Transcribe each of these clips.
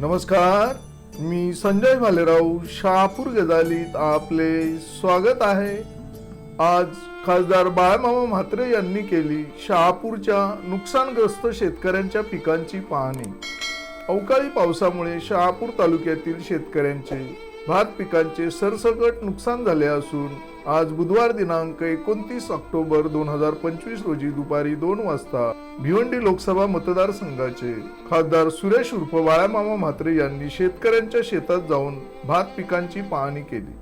नमस्कार मी संजय भालेराव शहापूर गजालीत आपले स्वागत आहे. आज खासदार बाळमामा म्हात्रे यांनी केली शहापूरच्या नुकसानग्रस्त शेतकऱ्यांच्या पिकांची पाहणी. अवकाळी पावसामुळे शहापूर तालुक्यातील शेतकऱ्यांचे भात पिकांचे सरसकट नुकसान झाले असून आज बुधवार दिनांक एकोणतीस ऑक्टोबर दोन हजार पंचवीस रोजी दुपारी दोन वाजता भिवंडी लोकसभा मतदारसंघाचे खासदार सुरेश उर्फ बाळामामा म्हात्रे यांनी शेतकऱ्यांच्या शेतात जाऊन भात पिकांची पाहणी केली.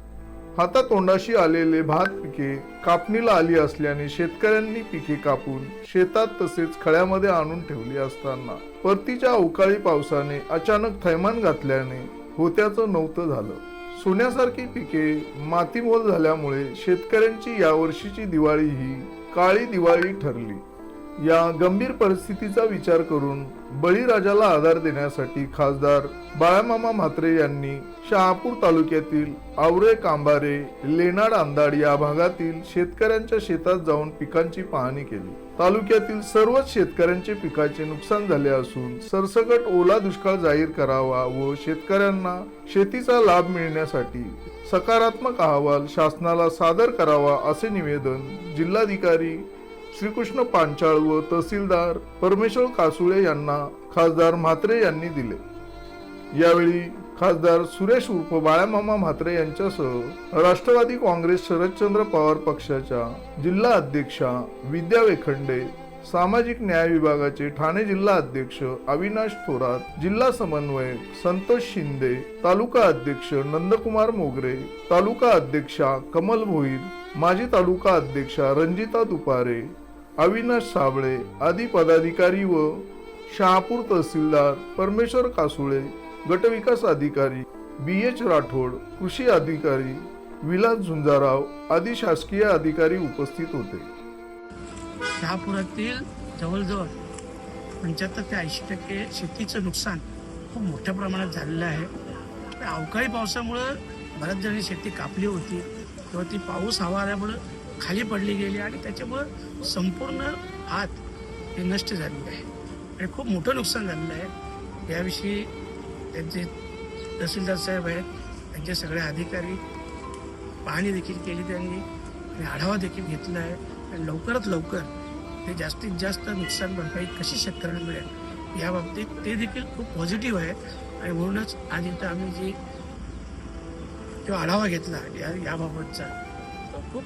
हातातोंडाशी आलेले भात पिके कापणीला आली असल्याने शेतकऱ्यांनी पिके कापून शेतात तसेच खळ्यामध्ये आणून ठेवली असताना परतीच्या अवकाळी पावसाने अचानक थैमान घातल्याने होत्याचं नव्हतं झालं. सोन्यासारखी पिके मातीमोल झाल्यामुळे शेतकऱ्यांची यावर्षीची दिवाळी ही काळी दिवाळी ठरली. या गंभीर परिस्थितीचा विचार करून बळीराजाला आधार देण्यासाठी खासदार बाळामामा म्हात्रे यांनी शहापूर तालुक्यातील आवरे कांबारे लेनाड आंदाड या भागातील शेतकऱ्यांच्या शेतात जाऊन पिकांची पाहणी केली. तालुक्यातील सर्वच शेतकऱ्यांचे पिकाचे नुकसान झाले असून सरसकट ओला दुष्काळ जाहीर करावा व शेतकऱ्यांना शेतीचा लाभ मिळण्यासाठी सकारात्मक अहवाल शासनाला सादर करावा असे निवेदन जिल्हाधिकारी श्रीकृष्ण पांचाळ व तहसीलदार परमेश्वर कासुळे यांना खासदार म्हात्रे यांनी दिले. यावेळी खासदार सुरेश उर्फ बाळामामा म्हात्रे यांच्यासह राष्ट्रवादी काँग्रेस शरदचंद्र पवार पक्षाच्या जिल्हा अध्यक्षा विद्या वेखंडे सामाजिक न्याय विभागाचे ठाणे जिल्हा अध्यक्ष अविनाश थोरात जिल्हा समन्वयक संतोष शिंदे तालुका अध्यक्ष नंदकुमार मोगरे तालुका अध्यक्षा कमल भोईर माजी तालुका अध्यक्षा रंजिता दुपारे अविनाश साबळे आदी पदाधिकारी व शहापूर तहसीलदार परमेश्वर कासुळे गटविकास अधिकारी बी एच राठोड कृषी अधिकारी विलास झुंजाराव आदी शासकीय अधिकारी उपस्थित होते. शहापुरातील जवळजवळ पंच्याहत्तर ते ऐंशी टक्के शेतीचं नुकसान खूप मोठ्या प्रमाणात झालेलं आहे. अवकाळी पावसामुळं बऱ्याच जणी शेती कापली होती. किंवा ती पाऊस हवा आल्यामुळं खाली पडली गेली आणि त्याच्यामुळं संपूर्ण हात हे नष्ट झालेलं आहे. आणि खूप मोठं नुकसान झालेलं आहे. याविषयी त्यांचे तहसीलदार साहेब आहेत. त्यांचे सगळे अधिकारी पाहणी देखील केली त्यांनी आणि आढावा देखील घेतला आहे. आणि लवकरात लवकर ते जास्तीत जास्त नुकसान भरपाई कशी शेतकऱ्यांना मिळेल याबाबतीत ते देखील खूप पॉझिटिव्ह आहे. आणि म्हणूनच आज इथं आम्ही जी जो आढावा घेतला या याबाबतचा तो खूप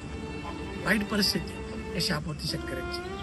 वाईट परिस्थिती आहे शहापोती शेतकऱ्यांची.